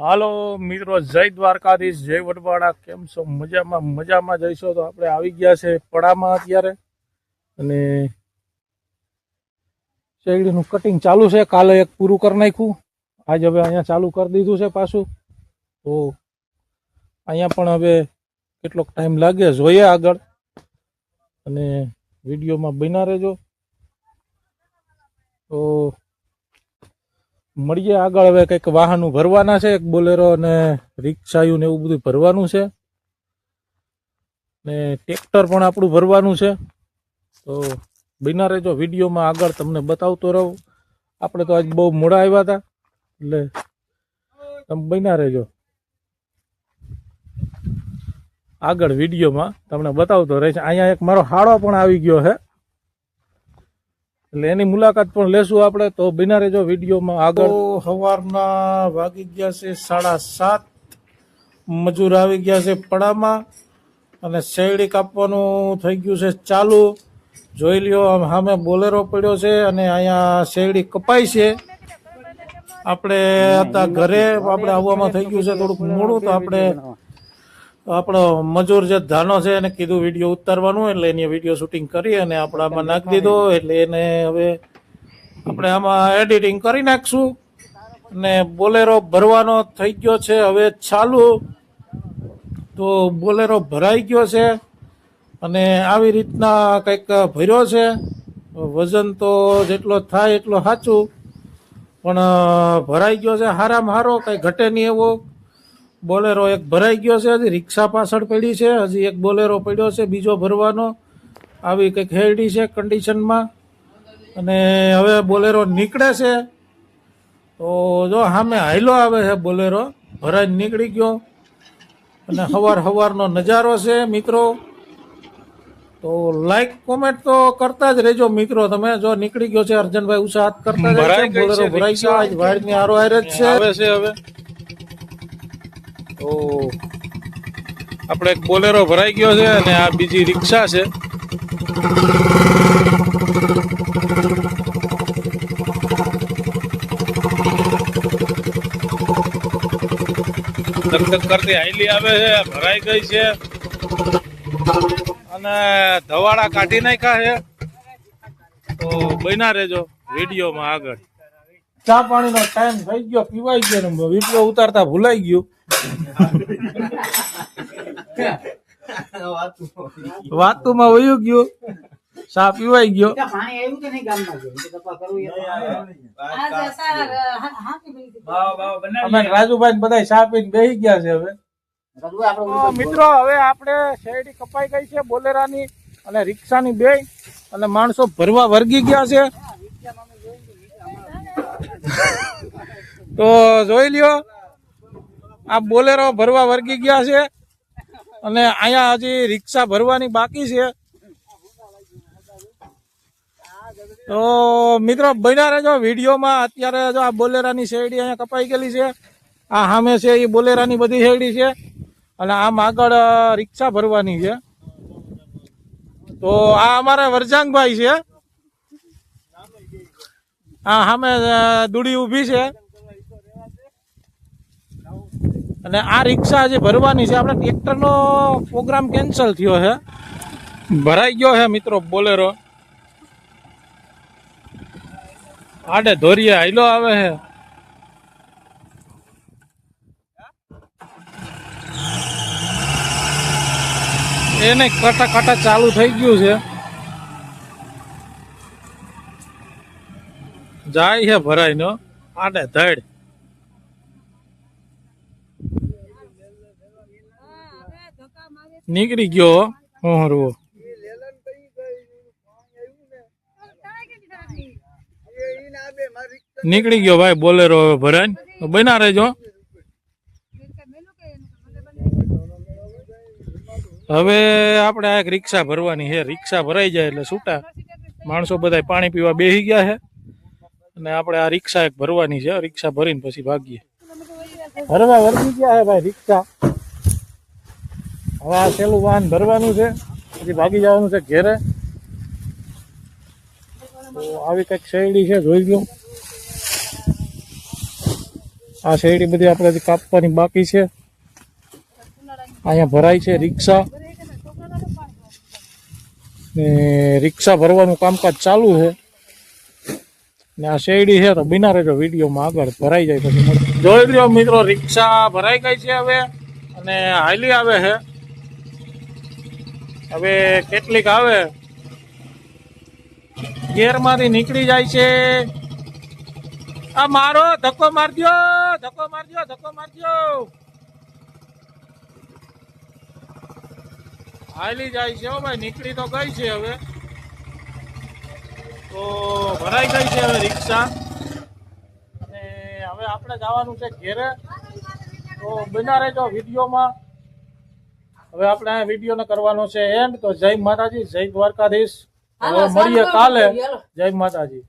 હાલો મિત્રો, જય દ્વારકાધીશ, જય વડવાડા કેમ છો? મજામાં મજામાં જઈશો તો આપણે આવી ગયા છે પડામાં અત્યારે. અને શેરડીનું કટિંગ ચાલુ છે. કાલે એક પૂરું કરી નાખ્યું. આજ હવે અહીંયા ચાલુ કરી દીધું છે પાછું. તો અહીંયા પણ હવે કેટલોક ટાઈમ લાગે, જોઈએ આગળ. અને વિડીયોમાં બના રહેજો. તો મળીએ આગળ. હવે કંઈક વાહનો ભરવાના છે, એક બોલેરો અને રિક્ષાયું ને એવું બધું ભરવાનું છે. ને ટ્રેક્ટર પણ આપણું ભરવાનું છે. તો બિના રહેજો વિડીયોમાં આગળ તમને બતાવતો રહું. આપણે તો આજ બહુ મોડા આવ્યા હતા, એટલે તમે બિના રહેજો. આગળ વિડીયોમાં તમને બતાવતો રહેશે. અહીંયા એક મારો હાડો પણ આવી ગયો છે. એટલે એની મુલાકાત પણ લેશું આપણે. તો બિના રેજો વિડીયોમાં આગળ. સવારના વાગી ગયા છે સાડા સાત. મજૂર આવી ગયા છે પડામાં. અને શેરડી કાપવાનું થઈ ગયું છે ચાલુ. જોઈ લ્યો, આમ સામે બોલેરો પડ્યો છે અને અહીંયા શેરડી કપાય છે. આપણે હતા ઘરે, આપણે આવવામાં થઈ ગયું છે થોડુંક મોડું, તો આપણે આપણો મજૂર જે ધાનો છે એને કીધું વીડિયો ઉતારવાનું એટલે એની વીડિયો શૂટિંગ કરી અને આપણે આમાં નાખી દીધો એટલે એને હવે આપણે આમાં એડિટિંગ કરી નાખશું. અને બોલેરો ભરવાનો થઈ ગયો છે હવે ચાલુ. તો બોલેરો ભરાઈ ગયો છે અને આવી રીતના કંઈક ભર્યો છે. વજન તો જેટલો થાય એટલો સાચું. પણ ભરાઈ ગયો છે હારામાં હારો કંઈ ઘટે નહીં એવો. બોલેરો એક ભરાઈ ગયો છે હજી રિક્ષા પાછળ પડી છે હજી એક બોલેરો પડ્યો છે બીજો ભરવાનો. આવી કંઈક હેરડી છે કન્ડિશનમાં અને હવે બોલેરો નીકળે છે. તો જો સામે હાઈલો આવે છે બોલેરો ભરાઈ નીકળી ગયો. અને હવાર હવારનો નજારો છે મિત્રો. તો લાઈક કોમેન્ટ તો કરતા જ રહેજો મિત્રો. તમે જો નીકળી ગયો છે અર્જનભાઈ ઉત્સાહ કરતા જ. બોલેરો ભરાઈ ગયો આજ જ છે. આવે છે હવે. તો આપણે એક બોલેરો ભરાઈ ગયો છે અને આ બીજી રિક્ષા છે. ધક કરતી હાઈલી આવે છે, ભરાઈ ગઈ છે. અને ધવાડા કાઢી નાખ્યા છે. તો બન્યા રહેજો વિડીયોમાં આગળ. ચા પાણીનો ટાઈમ થઈ ગયો, પીવાઈ ગયો વીડિયો ઉતારતા ભૂલાઈ ગયું. વાતુમાં વયું ગયું. સાપ પીવાઈ ગયો. પાણી આવ્યું કે નહીં ગામમાં અમે રાજુભાઈ બધા સાપી પીને બેસી ગયા છે હવે. મિત્રો હવે આપણે શેરડી કપાઈ ગઈ છે બોલેરાની અને રિક્ષાની બે. અને માણસો ભરવા વર્ગી ગયા છે. તો જોઈ લ્યો આ બોલેરો ભરવા વર્ગી ગયા છે અને અહીંયા હજી રિક્ષા ભરવાની બાકી છે. તો મિત્રો, બન્યા રહેજો વિડીયોમાં. અત્યારે જો આ બોલેરાની શેરડી અહીંયા કપાઈ ગયેલી છે. આ સામે છે એ બોલેરાની બધી શેરડી છે. અને આમ આગળ રિક્ષા ભરવાની છે. તો આ અમારા વરજાંગભાઈ છે. આ સામે દુડી ઊભી છે. અને આ રિક્ષા જે ભરવાની છે, આપણે ટ્રેક્ટરનો પ્રોગ્રામ કેન્સલ થયો છે. ભરાઈ ગયો છે મિત્રો બોલેરો. આડે ધોરીએ હાઈલો આવે છે. એને કાટા કાટા ચાલુ થઈ ગયું છે. જાય છે ભરાઈ નો આડે ધડ. નીકળી ગયો. હોહરવો નીકળી ગયો ભાઈ બોલેરો હવે ભરાઈ બના રહેજો. હવે આપણે આ એક રિક્ષા ભરવાની છે. રિક્ષા ભરાઈ જાય એટલે છૂટા. માણસો બધા પાણી પીવા બેસી ગયા છે. અને આપણે આ રિક્ષા એક ભરવાની છે. રિક્ષા ભરીને પછી ભાગીએ. ભરવા વર્ગી ગયા છે ભાઈ રિક્ષા. હવે આ છેલ્લું વાહન ભરવાનું છે. પછી ભાગી જવાનું છે ઘેરે. તો આવી કંઈક શેરડી છે, જોઈ લો આ શેરડી બધી આપણે કાપવાની બાકી છે. અહીંયા ભરાય છે રિક્ષા. ને રિક્ષા ભરવાનું કામકાજ ચાલુ છે. ને આ શેરડી છે તો બિના રહેજો વિડીયોમાં આગળ ભરાઈ જાય પછી. જોઈ લ્યો મિત્રો, રિક્ષા ભરાઈ ગઈ છે હવે. અને હાલી આવે છે. હવે કેટલીક આવે? ગેરમાંથી નીકળી જાય છે. આ મારો, ધક્કો મારજો ધક્કો મારજો ધક્કો મારજો. હાલી જાય છે ભાઈ, નીકળી તો ગઈ છે હવે. તો ભરાઈ ગઈ છે હવે રિક્ષા. અને હવે આપણે જવાનું છે ઘેરે. તો બના રહેજો વિડીયોમાં. હવે આપણે આ વિડીયોને કરવાનો છે એન્ડ તો જય માતાજી જય દ્વારકાધીશ. હવે મળીએ કાલે. જય માતાજી.